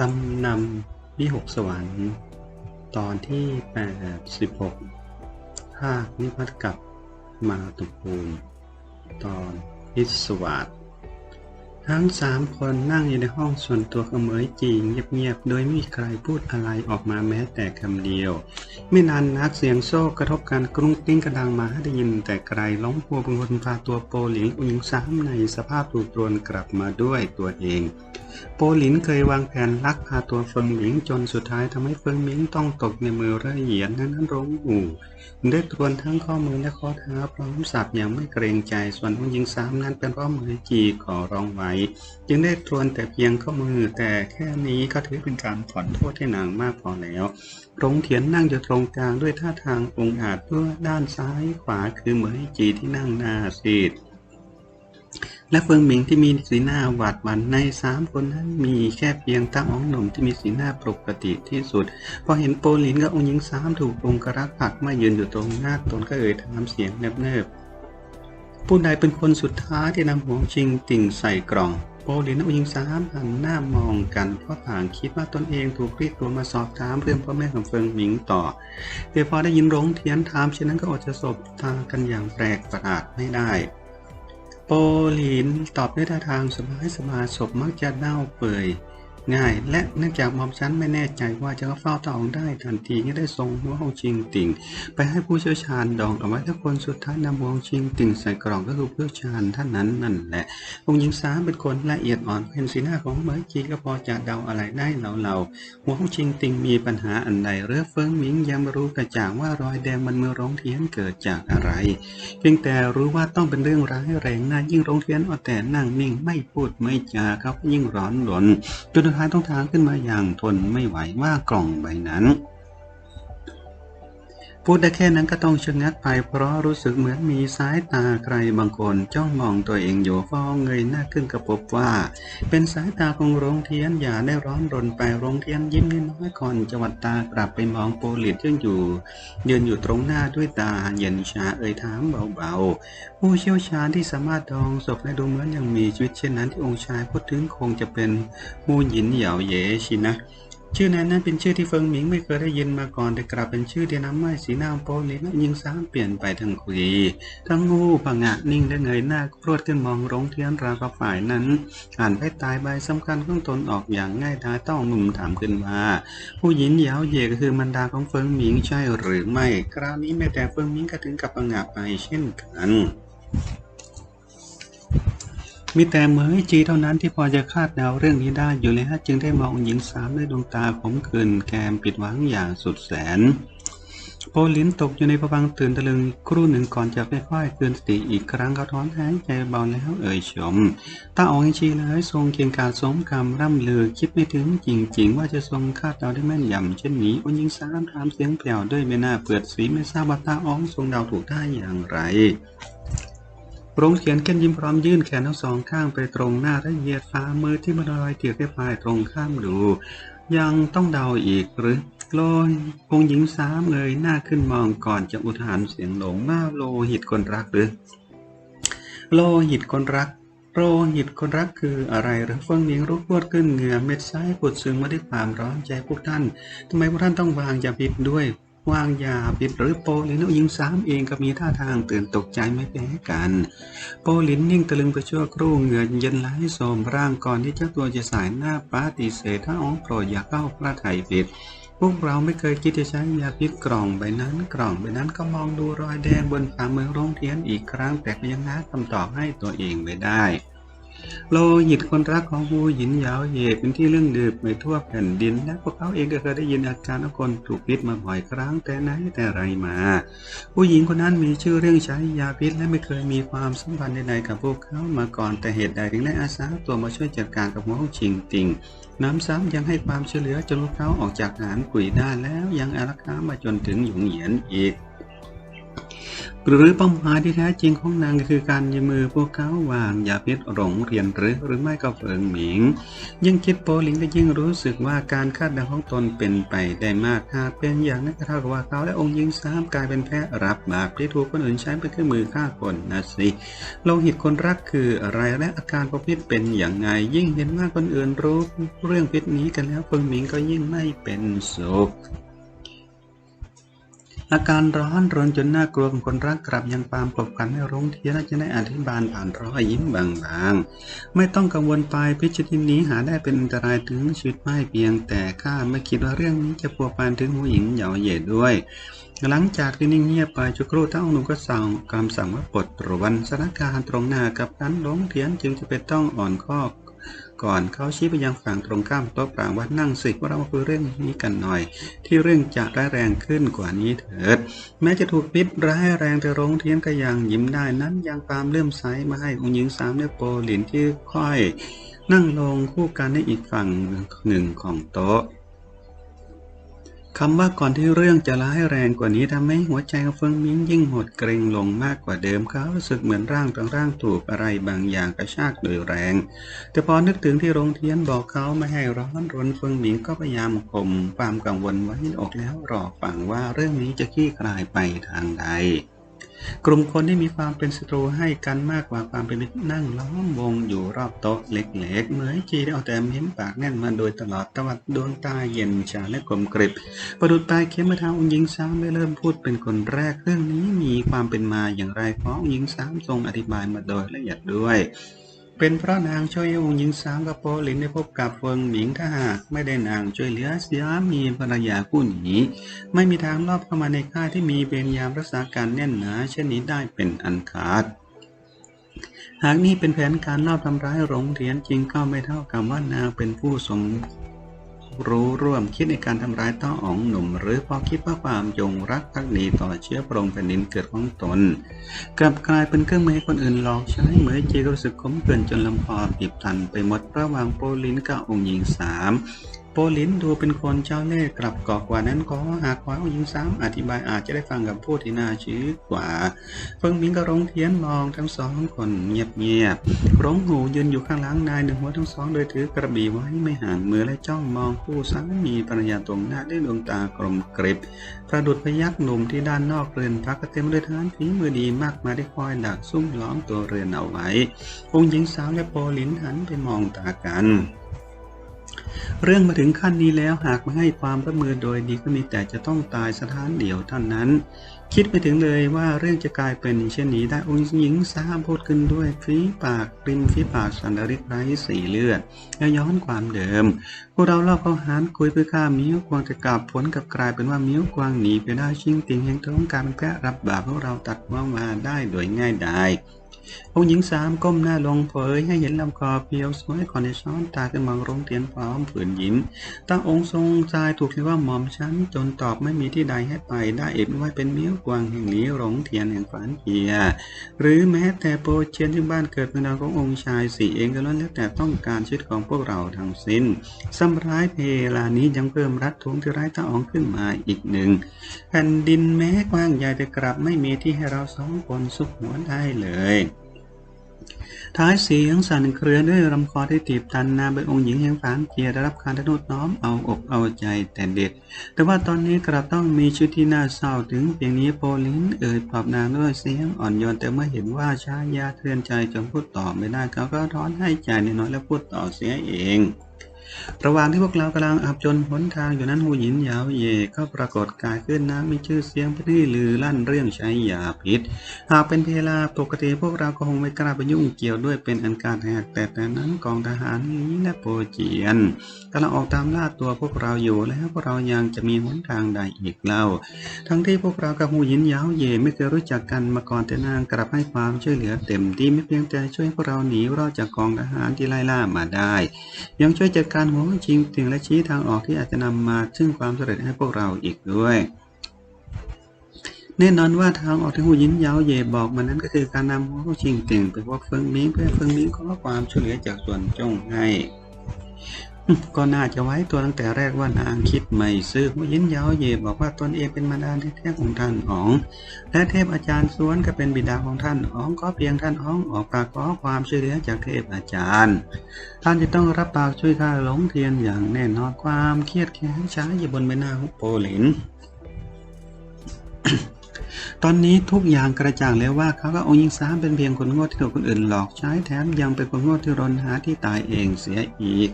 ลำนำวิหกสวรรค์ ตอนที่ 86ภาคนิพัฒกับมาตุภูมิ ตอนพิศวาสทั้งสามคนนั่งอยู่ในห้องส่วนตัวขเมยจีเงียบๆ โดยไม่มีใครพูดอะไรออกมาแม้แต่คำเดียว ไม่นานนักเสียงโซ่กระทบกันกรุ้งกริ้งกระดังมาให้ได้ยินแต่ไกลล้องพัวเป็นคนพาตัวโปหลิงอุยงสามในสภาพถูกโดนกลับมาด้วยตัวเอง โปหลินเคยวางแผนลักพาตัวเฟิงหมิงจนสุดท้ายทำให้เฟิงหมิงต้องตกในมือระเหยียนั้นนั้นร้องหูได้ตรวนทั้งข้อมือและข้อเท้าพร้อมสับอย่างไม่เกรงใจส่วนผู้หญิงสามนั้นเป็นเพราะมือจีขอร้องไว้ จึงได้ตรวนแต่เพียงข้อมือแต่แค่นี้ก็ถือเป็นการผ่อนโทษให้นางมากพอแล้วรงเถียนนั่งอยู่ตรงกลางด้วยท่าทางองอาจเพื่อด้านซ้ายขวาคือเหมยจีที่นั่งหน้าซีด และเฟิงหมิงที่มีสีหน้าหวาดหวั่นในสามคนนั้นมีแค่เพียงตาอ๋องหนุ่มที่มีสีหน้าปกติที่สุด พอเห็นโปหลินกับองค์หญิงสามถูกองครักษ์ผักมายืนอยู่ตรงหน้าตนก็เอ่ยถามเสียงเนิบๆผู้ใดเป็นคนสุดท้ายที่นำหัวชิงติ่งใส่กล่องโปหลินและองค์หญิงสามหันหน้ามองกันเพราะต่างคิดว่าตนเองถูกเรียกตัวมาสอบถามเรื่องพ่อแม่ของเฟิงหมิงต่อแต่พอได้ยินร้องเทียนถามเช่นนั้นก็อดจะสบตากันอย่างแปลกประหลาดไม่ได้ โปลินตอบด้วยท่าทางสบายสบายศพมักจะเน่าเปื่อย ง่าย และเนื่องจากหมอมฉันไม่แน่ใจว่าจะเฝ้าตาองได้ทันทีก็ได้ส่งหัวของชิงติ่ง ไปให้ผู้เชี่ยวชาญดองเอาไว้ถ้าคนสุดท้ายนำหัวของชิงติ่งใส่กล่องก็คือผู้เชี่ยวชาญท่านนั้นนั่นแหละองค์หญิงสามเป็นคนละเอียดอ่อนเป็นสีหน้าของเหมยจีก็พอจะเดาอะไรได้เหล่าๆหัวของชิงติ่งมีปัญหาอันใดเรือเฟิงหมิงยังไม่รู้กระจ่างว่ารอยแดงมันมือร้องเทียนเกิดจากอะไร เพียงแต่รู้ว่าต้องเป็นเรื่องร้ายแรงนะยิ่งโรงเรียนเอาแต่นั่งนิ่งไม่พูดไม่จาเขาก็ยิ่งร้อนหลนจนท้ายต้องทางขึ้นมาอย่างทนไม่ไหวว่ากล่องใบนั้น พูดได้แค่นั้นก็ต้องชะงักไป เพราะรู้สึกเหมือนมีสายตาใครบางคนจ้องมองตัวเองอยู่ฟ้องเงยหน้าขึ้นกระปบว่า เป็นสายตาของโรงเทียนอย่าได้ร้อนรนไปโรงเทียนยิ้มน้อยๆก่อนจวัดตากลับไปมองโปลิตซึ่งอยู่ ยืนอยู่ตรงหน้าด้วยตาเย็นชาเอ่ยถามเบาๆ ผู้เชี่ยวชาญที่สามารถดองศพและดูเหมือนยังมีชีวิตเช่นนั้นที่องค์ชายพูดถึงคงจะเป็นมูหยินเหยาเยชินะ ชื่อนั้นนั้นเป็นชื่อที่เฟิงหมิงไม่เคยได้ยินมาก่อนแต่กลับเป็นชื่อที่น้ำให้สีหน้าโปลินและยิงสามเปลี่ยนไปทั้งคุยทั้งงูผงะนิ่งและเงยหน้าพรวดขึ้นมองโรงเทียนราวกับฝ่ายนั้น อ่านไพ่ตายใบสำคัญของตนออกอย่างง่ายดายต้องหนุ่มถามขึ้นมาผู้หญิงเยาวเย่ก็คือมันดาของเฟิงหมิงใช่หรือไม่ คราวนี้แม้แต่เฟิงหมิงก็ถึงกับผงะไปเช่นกัน มีแต่เหมยจีเท่านั้นที่พอจะคาดเดาเรื่องนี้ได้อยู่เลยฮะจึงได้มองหญิงสามด้วยดวงตาขมขื่นแกมปิดหวังอย่างสุดแสน โปลินตกอยู่ในภวังตื่นตะลึงครู่หนึ่งก่อนจะค่อยๆคืนสติอีกครั้งเขาถอนหายใจเบาแล้วเอ่ยชมตาอองชีเลยทรงเกียงการสมคำร่ำลือคิดไม่ถึงจริง ๆ ว่าจะทรงคาดเดาได้แม่นยำเช่นนี้องค์หญิงสามถามเสียงแผ่วด้วยไม่น่าเปิดสีไม่ทราบว่าตาอองทรงเดาถูกได้อย่างไร รงเขียนเก้นยิ้มพร้อมยื่นแขนทั้งสองข้างไปตรงหน้าและเหยียดฝ่ามือที่มันลอยเตียวกได้ปลายตรงข้ามดู ยังต้องเดาอีกหรือโลยองหญิงสามเงยหน้าขึ้นมองก่อนจะอุทานเสียงหลงมาโลหิตคนรักหรือ โลหิตคนรักโลหิตคนรักคืออะไรหรือเฟื่องหมิงรุกรวดขึ้นเหงื่อเม็ดซ้ายปุดซึมมาด้วยความร้อนใจพวกท่านทำไมพวกท่านต้องวางยาพิษด้วย วางยาพิษหรือโปลินหญิงสามเองก็มีท่าทางตื่นตกใจไม่แพ้กัน โปลินนิ่งตะลึงไปชั่วครู่เหงื่อเย็นไหลโสมร่างก่อนที่เจ้าตัวจะสายหน้าปาติเสธถ้าอ้องโปรดอย่าเข้าพระไถ่ผิดพวกเราไม่เคยคิดจะใช้ยาพิษกล่องใบนั้น กล่องใบนั้นก็มองดูรอยแดงบนฝ่ามือโรงเทียนอีกครั้งแต่ก็ยังหาคำตอบให้ตัวเองไม่ได้ โลหิตคนรักของผู้หญินยาวเหยเป็นที่เรื่องดื่มไปทั่วแผ่นดินและพวกเขาเองก็เคยได้ยินอาการของคนถูกพิษมาบ่อยครั้งแต่ไหนแต่ไรมา ผู้หญิงคนนั้นมีชื่อเรื่องใช้ยาพิษและไม่เคยมีความสัมพันธ์ใดๆกับพวกเขามาก่อนแต่เหตุใดถึงได้อาสาตัวมาช่วยจัดการกับหัวของชิงติงน้ำซ้ำยังให้ความช่วยเหลือจนพวกเขาออกจากฐานกุยได้แล้วยังอารักขามาจนถึงหยงเหยียนอีก หรือเป้าหมายที่แท้จริงของนางคือการยืมมือพวกเขาวางยาพิษหลงเรียนหรือหรือไม่ก็เฟิงหมิง ยิ่งคิดโปลิงก็ยิ่งรู้สึกว่าการคาดเดาของตนเป็นไปได้มากหากเป็นอย่างนั้นก็เท่ากับว่าเขาและองค์หญิงสามกลายเป็นแพ้รับบาปที่ถูกคนอื่นใช้เป็นเครื่องมือฆ่าคนนะสิโลหิตคนรักคืออะไรและอาการประพิษเป็นอย่างไง ยิ่งเห็นว่าคนอื่นรู้เรื่องพิษนี้กันแล้วเฟิงหมิงก็ยิ่งไม่เป็นสุข อาการร้อนรนจนน่ากลัวของคนรักกลับยังปามกบกันไม่รงเทียนและจะได้อธิบายผ่านรอยยิ้มบางๆ ไม่ต้องกังวลไปพิจิตรนี้หาได้เป็นอันตรายถึงชีวิตไม่เพียงแต่ข้าไม่คิดว่าเรื่องนี้จะพัวพันถึงผู้หญิงเหยาเหย่ด้วยหลังจากที่นิ่งเงียบไปจุกรูทั้งองค์หนุ่มก็สั่งคำสั่งว่าปลดรวนสถานการณ์ตรงหน้ากับนั้นหลงเทียนจึงจะเป็นต้องอ่อนข้อ ก่อนเขาชี้ไปยังฝั่งตรงข้ามโต๊ะกลางว่านั่งสิพวกเรามาคุยเรื่องนี้กันหน่อย ที่เรื่องจะร้ายแรงขึ้นกว่านี้เถิด แม้จะถูกพิษร้ายแรงแต่โรงเทียนก็ยังยิ้มได้นั้นยังปามเลื่อมใสมาให้องค์หญิงสามเนี่ยโปหลินที่ค่อย นั่งลงคู่กันในอีกฝั่งหนึ่งของโต๊ะ คำว่าก่อนที่เรื่องจะร้ายแรงกว่านี้ทำให้หัวใจของเฟิงมิงยิ่งหดเกรงลงมากกว่าเดิมเขารู้สึกเหมือนร่างทั้งร่างถูกอะไรบางอย่างกระชากโดยแรง แต่พอนึกถึงที่โรงเทียนบอกเขาไม่ให้ร้อนรนเฟิงหมิงก็พยายามข่มความกังวลไว้ในอกแล้วรอฟังว่าเรื่องนี้จะขี้คลายไปทางใด กลุ่มคนที่มีความเป็นศัตรูให้กันมากกว่าความเป็นมิตรนั่งล้อมวงอยู่รอบโต๊ะเล็กๆเหมือนจีได้เอาแต่เม้มปากแน่นมาโดยตลอดตวัดดวงตาเย็นชาและกลมกริบประดุดปลายเข็มมาทางองค์หญิงสามได้เริ่มพูดเป็นคนแรกเรื่องนี้มีความเป็นมาอย่างไรขอองค์หญิงสามทรงอธิบายมาโดยละเอียดด้วย เป็นเพราะนางช่วยองค์หญิงสามกับโปลินได้พบกับเฟิงหมิงถ้าหากไม่ได้นางช่วยเหลือเสียมีภรรยาผู้หนีไม่มีทางลอบเข้ามาในค่ายที่มีเป็นยามรักษาการแน่นหนาเช่นนี้ได้เป็นอันขาด หากนี่เป็นแผนการลอบทำร้ายโรงเรียนจริงก็ไม่เท่ากับว่านางเป็นผู้สม รู้ร่วมคิดในการทำร้ายต้ออ๋องหนุ่ม หรือพอคิดว่าความยงรักภักดีต่อเชื้อพระองค์แผ่นดินเกิดของตนกลับกลายเป็นเครื่องมือให้คนอื่นหลอกใช้เหมือนจีก็รู้สึกขมขื่นจนลำคอบีบตันไปหมดระหว่างโปลินกับองค์หญิงสาม โปลินดูเป็นคนเจ้าเล่ห์กลับกอกกว่านั้นก็หากว่าหญิงสามอธิบายอาจจะได้ฟังกับผู้ที่น่าชื่อกว่า เฟิงมิงกับรงเทียนมองทั้งสองคนเงียบๆร้องหูยืนอยู่ข้างหลังนายหนึ่งหัวทั้งสองโดยถือกระบี่ไว้ไม่ห่างมือและจ้องมองผู้สามีภรรยาตรงหน้าด้วยดวงตากลมกริบประดุดพยักหนุ่มที่ด้านนอกเรือนพักเต็มด้วยทหารฝีมือดีมากมาได้คอยดักซุ่มล้อมตัวเรือนเอาไว้องหญิงสาวและโปลินหันไปมองตากัน เรื่องมาถึงขั้นนี้แล้วหากไม่ให้ความร่วมมือโดยดีก็มีแต่จะต้องตายสถานเดียวเท่านั้น คิดไม่ถึงเลยว่าเรื่องจะกลายเป็นเช่นนี้ได้องค์หญิงสามพูดขึ้นด้วยฝีปากริมฝีปากสันดริกไร้สีเลือดและย้อนความเดิม พวกเราเล่าเขาหารคุยเพื่อฆ่ามิ้วกวางจะกลับผลกับกลายเป็นว่ามิ้วกวางหนีไปได้ชิงติงแห่งท้องการแพะรับบาปพวกเราตัดว่ามาได้โดยง่ายดาย องค์หญิงสามก้มหน้าลงเผยให้เห็นลำคอเพียวสวยก่อนในช้อนตาขึ้นมองรงเตียนพร้อมฝืนยิ้มตั้งองค์ทรงทรายถูกเรียกว่าหม่อมชั้นจนตอบไม่มีที่ใดให้ไปได้เอ็ดว่าเป็นมิ้วกวางแห่งนี้หลงเทียนแห่งฝันเพีย หรือแม้แต่โปรเชียนที่บ้านเกิดเป็นดาวขององค์ชายสี่เองก็ล้วนแล้วแต่ต้องการชีวิตของพวกเราทั้งสิ้นซ้ำร้ายเพลานี้ยังเพิ่มรัดทวงที่ร้ายตาอองขึ้นมาอีกหนึ่งแผ่นดินแม้กว้างใหญ่แต่กลับไม่มีที่ให้เราสองคนซุกหัวได้เลย ท้ายเสียงสั่นเครือด้วยลำคอที่ตีบตันนาเป็นองค์หญิงแห่งฝานเกียรได้รับการทนุถน้อมเอาอกเอาใจแต่เด็ด แต่ว่าตอนนี้กลับต้องมีชื่อที่น่าเศร้าถึงเพียงนี้โปลินเอ่ยปลอบนางด้วยเสียงอ่อนโยนแต่เมื่อเห็นว่าชายาเทือนใจจนพูดต่อไม่ได้เขาก็ถอนให้ใจน้อยแล้วพูดต่อเสียเอง ระหว่างที่พวกเรากำลังอับจนหนทางอยู่นั้นหูหยินยาวเย่ก็ปรากฏกายขึ้นนะมีชื่อเสียงเป็นที่ลือลั่นเรื่องใช้ยาพิษ หากเป็นเวลาปกติพวกเราก็คงไม่กล้าไปยุ่งเกี่ยวด้วยเป็นอันการแหกแต่แต่นั้นกองทหารนี้และโปรเจียนกำลังออกตามล่าตัวพวกเราอยู่แล้วพวกเรายังจะมีหนทางใดอีกเล่า ทั้งที่พวกเรากับหูหยินยาวเย่ไม่เคยรู้จักกันมาก่อนแต่นางกลับให้ความช่วยเหลือเต็มที่ไม่เพียงแต่ช่วยพวกเราหนีรอดจากกองทหารที่ไล่ล่ามาได้ ยังช่วยจัดการการหัวจริงถึงและชี้ทางออกที่อาจจะนำมาซึ่งความสำเร็จให้พวกเราอีกด้วย แน่นอนว่าทางออกที่หูยินยาวเย่บอกมันนั้นก็คือการนำหัวชิงถึงไปพบเฟิงมิงเพื่อเฟิงมิงขอความช่วยเหลือจากส่วนจงให้ ก็น่าจะไว้ตัวตั้งแต่แรกว่านางคิดไม่ซื่อผู้ยินยาเย่บอกว่าตนเองเป็นมารดาแท้ๆของท่านอ๋อง และเทพอาจารย์สวนก็เป็นบิดาของท่านอ๋องก็เพียงท่านอ๋องออกปากขอความช่วยเหลือจากเทพอาจารย์ ท่านจะต้องรับปากช่วยข้าหลงเทียนอย่างแน่นอนความเครียดแค้นช้าอยู่บนใบหน้าของโปหลินตอนนี้ทุกอย่างกระจ่างแล้วว่าเขากับองค์หญิงสามเป็นเพียงคนโง่ที่ถูกคนอื่นหลอกใช้แถมยังเป็นคนโง่ที่รนหาที่ตายเองเสียอีก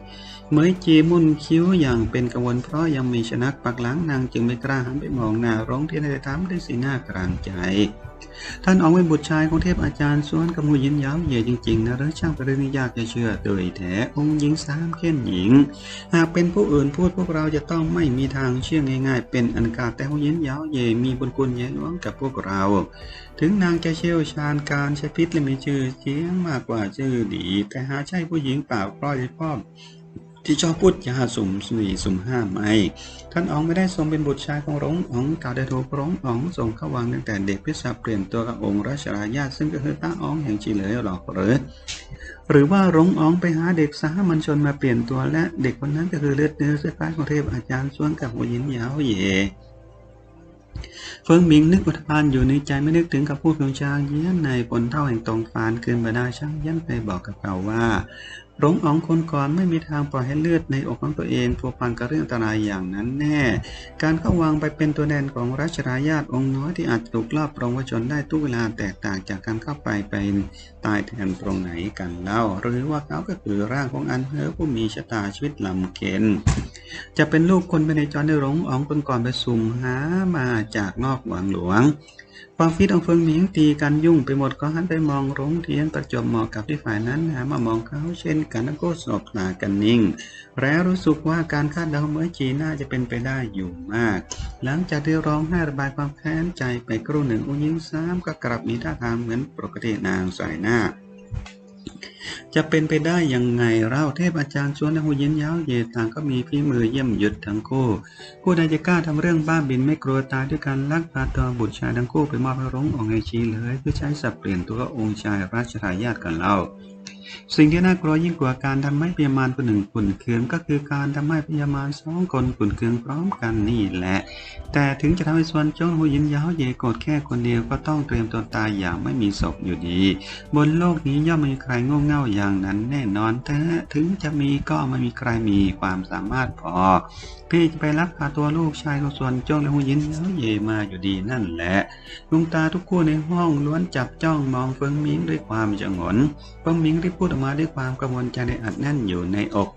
เหมยจีมุ่นคิ้วอย่างเป็นกังวลเพราะยังมีชนักปักหลังนางจึงไม่กล้าหันไปมองหน้าร้องเที่ได้ถามด้วยสีหน้ากลางใจ ท่านอองเป็นบุตรชายของเทพอาจารย์สวนกับหูยินยาวเย่จริงๆนะหรือช่างเป็นเรื่องที่ยากจะเชื่อโดยแท้องค์หญิงสามเข้นหญิง หากเป็นผู้อื่นพูดพวกเราจะต้องไม่มีทางเชื่อง่าย ๆ เป็นอันขาดแต่หูยินยาวเย่มีบุญคุณใหญ่หลวงกับพวกเรา ถึงนางจะเชี่ยวชาญการใช้พิษและมีชื่อเสียงมากกว่าชื่อดี แต่หาใช่ผู้หญิงเปล่าปล่อยพ่อ ที่ชอบพูดจาสุ่มสี่สุ่มห้าไม่ท่านอ๋องไม่ได้ทรงเป็นบุตรชายของหลงอ๋องกล่าวได้ถูกหลงอ๋องทรงเข้าวังตั้งแต่เด็กพื่อสับเปลี่ยนตัวกับองค์ราชรายาซึ่งก็คือต้าอ๋องแห่งจีเหลยหรอกหรือหรือว่าหลงอ๋องไปหาเด็กสามัญชนมาเปลี่ยนตัวและเด็กคนนั้นก็คือเลือดเนื้อเสื้อผ้าของเทพอาจารย์ส่วนกับหัวยินยาวเย่เฟิงมิงนึกอุทานอยู่ในใจไม่นึกถึงกับผู้เพียงชางเยี้ยนในปนเท่าแห่งตรงฟานคืนบรรดาช่างเยี้ยนไปบอกกับเขาว่าหลงอ๋องคนก่อนไม่มีทางปล่อยให้เลือดในอกของตัวเองพัวพันกับเรื่องอันตรายอย่างนั้นแน่ การเข้าวางไปเป็นตัวแทนของราชรายาทองค์น้อยที่อาจถูกลอบปรงวชนได้ทุกเวลาแตกต่างจากการเข้าไปเป็นตายแทนตรงไหนกันเล่า หรือว่าเขาก็คือร่างของอันเฮอผู้มีชะตาชีวิตลำเค็นจะเป็นลูกคนไปในจรในหลงอ๋องคนก่อนไปสุ่มหามาจากนอกหวังหลวง ความฟิตของเฟิงหมิงตีกันยุ่งไปหมดก็หันไปมองรงเทียนประจบเหมาะกับที่ฝ่ายนั้นหามามองเขาเช่นกันแล้วก็สบตากันนิ่ง แล้วรู้สึกว่าการคาดเดาเมื่อจีน่าจะเป็นไปได้อยู่มาก หลังจากที่ร้องไห้ระบายความแค้นใจไปครู่หนึ่งอุ้ยิ้มซ้ำก็กลับมีท่าทางเหมือนปกตินางสายหน้า จะเป็นไปได้ยังไงเราเทพอาจารย์ชวนและหูเย็นยาวเยต่างก็มีฝีมือเยี่ยมยุดทั้งคู่ ผู้ใดจะกล้าทำเรื่องบ้าบินไม่กลัวตายด้วยการลักพาตัวบุตรชายทั้งคู่ไปมอบให้ร้ององค์ไอชีเลยเพื่อใช้สับเปลี่ยนตัวองค์ชายราชทายาทกันเล่า สิ่งที่น่ากลัวยิ่งกว่าการทำให้พยามารคนหนึ่งขุนเคืองก็คือการทำให้พยามารสองคนขุนเคืองพร้อมกันนี่แหละ แต่ถึงจะทำให้ส่วนโจ้หูยินยาวเยโกรธแค่คนเดียวก็ต้องเตรียมตัวตายอย่างไม่มีศพอยู่ดี บนโลกนี้ย่อมไม่มีใครโง่เง่าอย่างนั้นแน่นอนแต่ถึงจะมีก็ไม่มีใครมีความสามารถพอพี่จะไปรับพาตัวลูกชายของส่วนโจ้และหูยินยาวเยมาอยู่ดีนั่นแหละดวงตาทุกคู่ในห้องล้วนจับจ้องมองเฟิงมิงด้วยความจงนเฟิงมิงรีบพูดออกมาด้วยความกังวลใจในอัดแน่นอยู่ในอก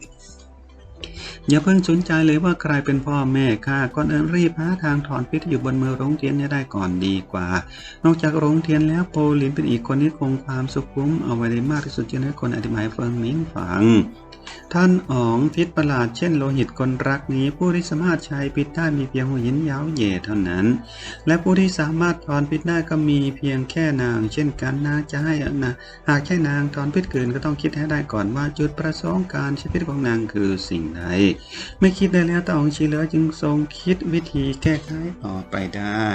อย่าเพิ่งสนใจเลยว่าใครเป็นพ่อแม่ข้าก่อนเอินรีบหาทางถอนพิษที่อยู่บนมือโรงเทียนได้ก่อนดีกว่า นอกจากโรงเทียนแล้วโปลินเป็นอีกคนที่คงความสุขุมเอาไว้ได้มากที่สุดจนให้คนอธิบายเฟิงมิงฟัง ท่านอ๋องพิษประหลาดเช่นโลหิตคนรักนี้ผู้ที่สามารถใช้พิษได้มีเพียงหัวหินยาวเหย่เท่านั้น และผู้ที่สามารถถอนพิษได้ก็มีเพียงแค่นาง เช่นกันนางจะให้อะนะหากใช่นางถอนพิษคืนก็ต้องคิดให้ได้ก่อนว่าจุดประสงค์การใช้พิษของนางคือสิ่งใดไม่คิดได้แล้วตาองชีเหลือจึงทรงคิดวิธีแก้ไขต่อไปได้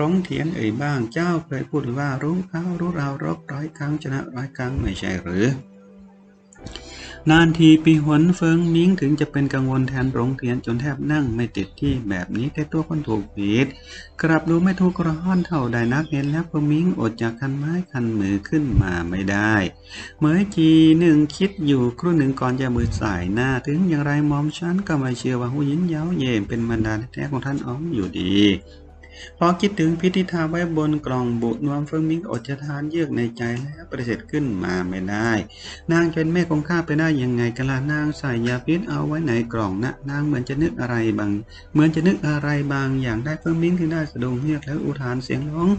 ร้องเถียนเอ่ยบ้างเจ้าเคยพูดว่ารู้เขารู้เรารบร้อยครั้งชนะร้อยครั้งไม่ใช่หรือ นานทีปีหนเฟิงมิงถึงจะเป็นกังวลแทนโรงเรียนจนแทบนั่งไม่ติดที่แบบนี้แต่ตัวคนถูกผิดกลับดูไม่ทุกข์ร้อนเท่าใดนักเห็นแล้วเฟิงมิงอดจากคันไม้คันมือขึ้นมาไม่ได้เมื่อจีหนึ่งคิดอยู่ครู่หนึ่งก่อนจะมือสายหน้า ถึงอย่างไรมอมฉันก็ไม่เชื่อว่าหูยินเย้าเย่เป็นบรรดาแท้ของท่านอ๋องอยู่ดี พอคิดถึงพิธีทาไว้บนกล่องบุนวมเฟิงมิงอดจะทานเยือกในใจแล้วปฏิเสธขึ้นมาไม่ได้ นางเป็นแม่ของข้าไปได้ยังไงกันล่ะนางใส่ยาพิษเอาไว้ในกล่องนะนางเหมือนจะนึกอะไรบาง เหมือนจะนึกอะไรบางอย่างได้เฟิงมิงถึงได้สะดุ้งเฮือกแล้วอุทานเสียงร้อง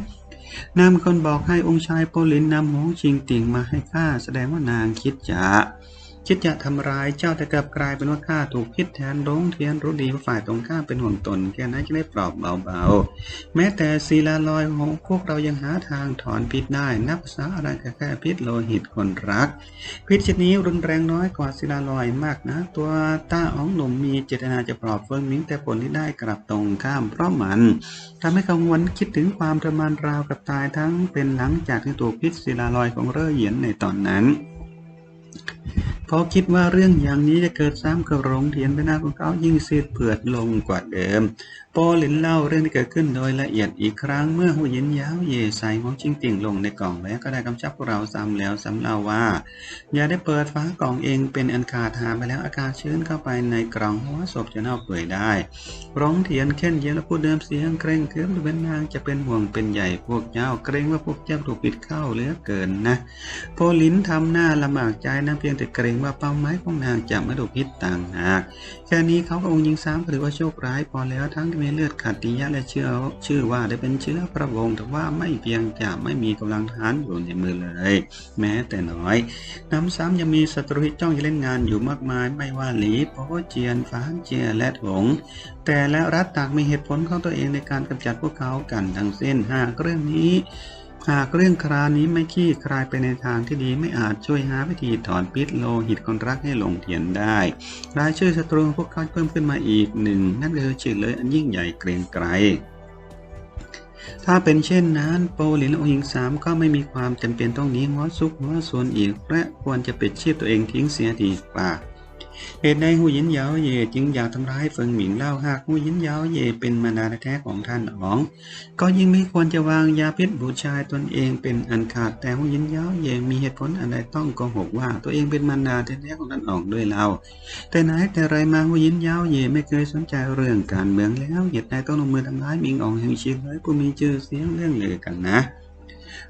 นางคนบอกให้องค์ชายโปลินนำหงชิงติ่งมาให้ข้าแสดงว่านางคิดจะ คิดจะทำร้ายเจ้าแต่กลับกลายเป็นว่าข้าถูกพิษแทนร้งเทียนรู้ดีว่าฝ่ายตรงข้ามเป็นห่วงตนแค่นั้นจะได้ปลอบเบาๆ แม้แต่ศิลาลอยของพวกเรายังหาทางถอนพิษได้ นับภาอะไรก็แค่พิษโลหิตคนรัก พิษชนิดนี้รุนแรงน้อยกว่าศิลาลอยมากนะ ตัวต้าอ๋องหนุ่มมีเจตนาจะปลอบเฟิงมิงแต่ผลที่ได้กลับตรงข้ามเพราะมันทำให้กังวลคิดถึงความทรมานราวกับตายทั้งเป็นหลังจากที่ถูกพิษศิลาลอยของเร่อเหยียนในตอนนั้น เพราะคิดว่าเรื่องอย่างนี้จะเกิดซ้ำกับโรงเรียนไปหน้าของเขายิ่งซีดเผือดลงกว่าเดิม โปลินเล่าเรื่องที่เกิดขึ้นโดยละเอียดอีกครั้งเมื่อหูยินยาวเย่ใส่ของชิงติ่งลงในกล่องแล้วก็ได้กำชับพวกเราซ้ำแล้วซ้ำเล่าว่า อย่าได้เปิดฝากล่องเองเป็นอันขาดหาไปแล้วอากาศชื้นเข้าไปในกล่องหัวศพจะเน่าเปื่อยได้ร้องเถียนเค้นเย็นและพูดเดิมเสียงเกรงเคืองเป็นนางจะเป็นห่วงเป็นใหญ่พวกเจ้าเกรงว่าพวกเจ้าถูกปิดเข้าเหลือเกินนะ โพลินทำหน้าลำบากใจนะเพียงแต่เกรงว่าเป้าหมายของนางจะไม่ถูกพิษต่างหากแค่นี้เขาก็องค์ยิงซ้ำก็ถือว่าโชคร้ายพอแล้วทั้งที่มีเลือดขัดติยะและเชื่อชื่อว่าได้เป็นเชื้อพระวงศ์แต่ว่าไม่เพียงจะไม่มีกำลังทหารอยู่ในมือเลย แม้แต่น้อยน้ำซ้ำยังมีศัตรูที่จ้องจะเล่นงานอยู่มากมายไม่ว่าหลีโปเจียนฟานเจียและถงแต่และรัฐต่างมีเหตุผลของตัวเองในการกำจัดพวกเขากันทั้งสิ้นหากเรื่องนี้ หากเรื่องครานี้ไม่ขี้คลายไปในทางที่ดีไม่อาจช่วยหาวิธีถอนพิษโลหิตคนรักให้ลงเทียนได้ รายชื่อศัตรูของพวกเขาเพิ่มขึ้นมาอีกหนึ่งนั่นคือชื่อเลยอันยิ่งใหญ่เกรียงไกรถ้าเป็นเช่นนั้นโปหลินและอหญิงสามก็ไม่มีความจำเป็นต้องหนีหัวซุกหัวส่วนอีก และควรจะปิดชีพตัวเองทิ้งเสียดีกว่า เหตุใดหูยินเยาเย่จึงอยากทำร้ายเฟิงหมิงเล่าหากหูยินเยาเย่เป็นมารดาแท้ของท่านอ๋อง ก็ยิ่งไม่ควรจะวางยาพิษบูชายตนเองเป็นอันขาดแต่หูยินเยาเย่มีเหตุผลอะไรต้องโกหกว่า ตัวเองเป็นมารดาแท้ของท่านอ๋องด้วยเล่าแต่ไหนแต่ไรมาหูยินเยาเย่ไม่เคยสนใจเรื่องการเมืองแล้วเหตุใดต้องลงมือทำร้ายหมิงอ๋องแห่งชีเลยผู้มีชื่อเสียงเรื่องเลือกันนะ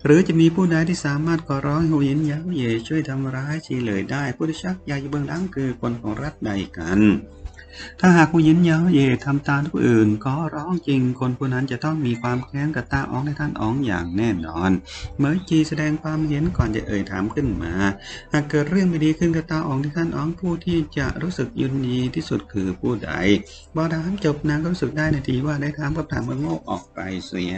หรือจะมีผู้ใดที่สามารถขอร้องหูยินเหยาเย่ช่วยทำร้ายชีเลยได้ผู้ที่ชักอยากอยู่เบื้องหลังคือคนของรัฐใดกัน ถ้าหากผู้หญินเหยาเย่ทำตามทุกอื่นก็ร้องจริงคนผู้นั้นจะต้องมีความแค้นกับตาอ๋องในท่านอ๋องอย่างแน่นอนเหมยจีแสดงความเห็นก่อนจะเอ่ยถามขึ้นมา หากเกิดเรื่องไม่ดีขึ้นกับตาอ๋องที่ท่านอ๋องผู้ที่จะรู้สึกยินดีที่สุดคือผู้ใดบอถามจบนางก็รู้สึกได้ในทีว่าได้ถามคำถามเมื่อโง่ออกไปเสีย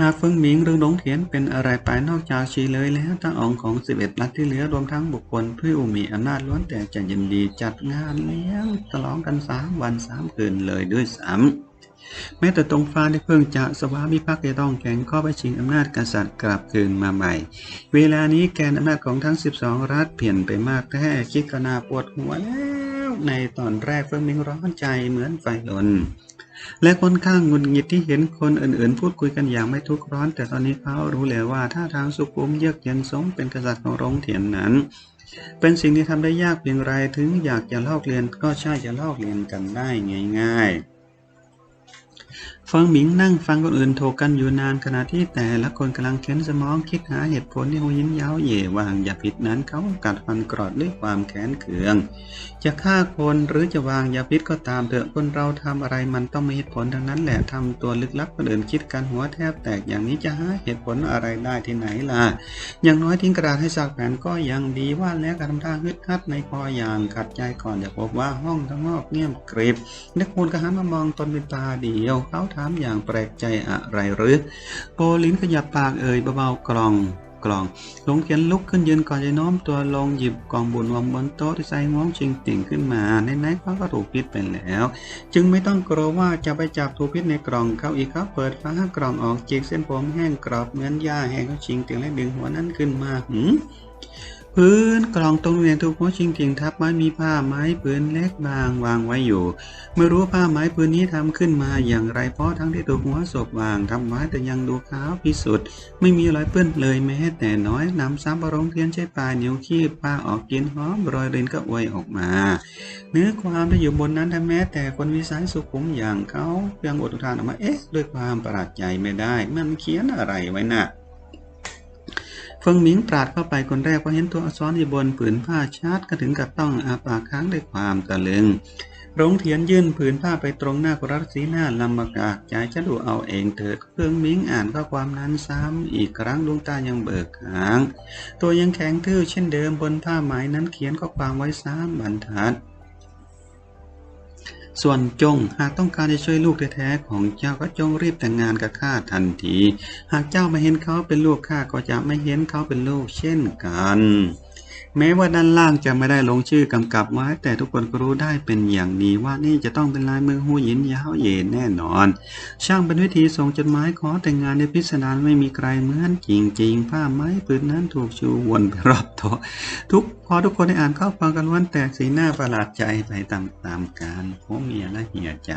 หากเฟิงหมิงหรือหลงเทียนเป็นอะไรไปนอกจากชีเลยแล้วทั้งองค์ของ 11ลัทธิที่เหลือรวมทั้งบุคคลผู้มีอำนาจล้วนแต่จะยินดีจัดงานเลี้ยงฉลองกัน3วัน3คืนเลยด้วยซ้ำแม้แต่ตรงฟ้าได้เพิ่งจะสวามิภักดิ์จะต้องแข่งข้อไปชิงอำนาจกษัตริย์กลับคืนมาใหม่ เวลานี้แกนอำนาจของทั้ง 12 รัฐเปลี่ยนไปมากแท้คิดก็น่าปวดหัวแล้ว ในตอนแรกเฟิงหมิงร้อนใจเหมือนไฟลน และค่อนข้างงุนงิดที่เห็นคนอื่นๆ พูดคุยกันอย่างไม่ทุกข์ร้อน แต่ตอนนี้เขารู้แล้วว่าถ้าทางสุขุมเยือกเย็นสมเป็นกษัตริย์ของรงเถียนนั้น เป็นสิ่งที่ทำได้ยากเพียงไรถึงอยากจะลอกเรียนก็ใช่จะลอกเรียนกันได้ง่าย ๆ เฟิงหมิงนั่งฟังคนอื่นโถกกันอยู่นานขณะที่แต่ละคนกำลังเค้นสมองคิดหาเหตุผลที่หูยิ้มเย้าเย่วางอย่าผิดนั้นเขากัดฟันกรอดด้วยความแค้นเคือง จะฆ่าคนหรือจะวางยาพิษก็ตามเถอะคนเราทำอะไรมันต้องมีเหตุผลทั้งนั้นแหละทำตัวลึกลับคนอื่นคิดกันหัวแทบแตกอย่างนี้จะหาเหตุผลอะไรได้ที่ไหนล่ะ อย่างน้อยทิ้งกระดาษให้สักแผ่นก็ยังดีว่าแล้วการทำท่าฮึดฮัดในคออย่างขัดใจก่อนจะพบว่าห้องทั้งนอกเงียบกริบนักคนก็หันมามองตนเป็นตาเดียวเขาถามอย่างแปลกใจอะไรหรือโปลิ้นขยับปากเอ่ยเบาๆกล่องกล่องหลงเขียนลุกขึ้นยืนก่อนจะน้อมตัวลงหยิบกล่องบุญวางบนโต๊ะที่ใส่ง้องชิงติ่งขึ้นมาในนั้นเขาก็ถูกพิษไปแล้ว จึงไม่ต้องกลัวว่าจะไปจับถูกพิษในกล่องเขาอีกเขาเปิดฝากล่องออกจิกเส้นผมแห้งกรอบเหมือนหญ้าแห้งเขาชิงติ่งและดึงหัวนั้นขึ้นมาหืม พื้นกล่องตรงเรียนถูกหัวชิงติ่งทับไม้มีผ้าไม้ผืนเล็กบางวางไว้อยู่ ไม่รู้ผ้าไม้ผืนนี้ทำขึ้นมาอย่างไรเพราะทั้งที่ถูกหัวศพวางทำไว้แต่ยังดูขาวพิสุทธิ์ไม่มีรอยเปื้อนเลยแม้แต่น้อยนำซ้ำประรงเทียนใช้ปลายนิ้วขี้ป้าออกกินหอมรอยรินก็อวยออกมา เนื้อความที่อยู่บนนั้นถ้าแม้แต่คนวิสัยสุขุมอย่างเขายังอดอุทานออกมาเอ๊ะ ด้วยความประหลาดใจไม่ได้ มันเขียนอะไรไว้น่ะ เฟิงหมิงปราดเข้าไปคนแรกพอเห็นตัวอักษรอยู่บนผืนผ้าชัดก็ถึงกับต้องอาปากค้างด้วยความตะลึงรงเทียนยื่นผืนผ้าไปตรงหน้ากุรัตสีหน้าลำบากาใจจะดูเอาเองเถิดเฟิงหมิงอ่านข้อความนั้นซ้ำอีกครั้งดวงตายังเบิกหาง ตัวยังแข็งทื่อเช่นเดิมบนผ้าไหมนั้นเขียนข้อความไว้สามบรรทัด ส่วนจงหากต้องการจะช่วยลูกแท้ๆของเจ้าก็จงรีบแต่งงานกับข้าทันที หากเจ้าไม่เห็นเขาเป็นลูกข้าก็จะไม่เห็นเขาเป็นลูกเช่นกันแม้ว่าด้านล่างจะไม่ได้ลงชื่อกำกับไว้ แต่ทุกคนก็รู้ได้เป็นอย่างดีว่านี่จะต้องเป็นลายมือหูหยินยาวเย็นแน่นอน ช่างเป็นวิธีส่งจดหมายขอแต่งงานในพิสดารไม่มีใครเหมือนจริงๆ ผ้าไม้ปืนนั้นถูกชูวนไปรอบโต๊ะทุก พอทุกคนได้อ่านข้อความกันล้วนแต่สีหน้าประหลาดใจไปตามๆกันผัวเมียและเหี่ยใจ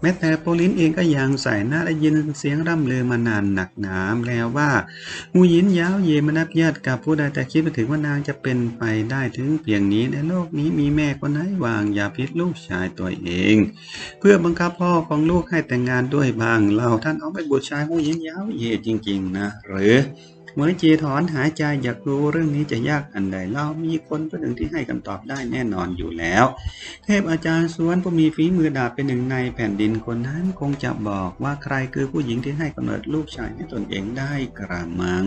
แม้แต่โปลินเองก็ยังใส่หน้าได้ยินเสียงร่ำลือมานานหนักหนามแล้วว่าหูยินยาวเยมนับญาติกับผู้ใดแต่คิดไปถึงว่านางจะเป็นไปได้ถึงเพียงนี้ในโลกนี้มีแม่คนไหนวางยาพิษลูกชายตัวเอง เพื่อบังคับพ่อของลูกให้แต่งงานด้วยบ้างเราท่านเอาไปบูชายหูยินยาวเยจริง ๆ นะ หรือ เหมือนจีถอนหายใจอยากรู้เรื่องนี้จะยากอันใดเรามีคนคนหนึ่งที่ให้คำตอบได้แน่นอนอยู่แล้ว เทพอาจารย์สวนผู้มีฝีมือดาบเป็นหนึ่งในแผ่นดินคนนั้นคงจะบอกว่าใครคือผู้หญิงที่ให้กำเนิดลูกชายให้ตนเองได้กระมัง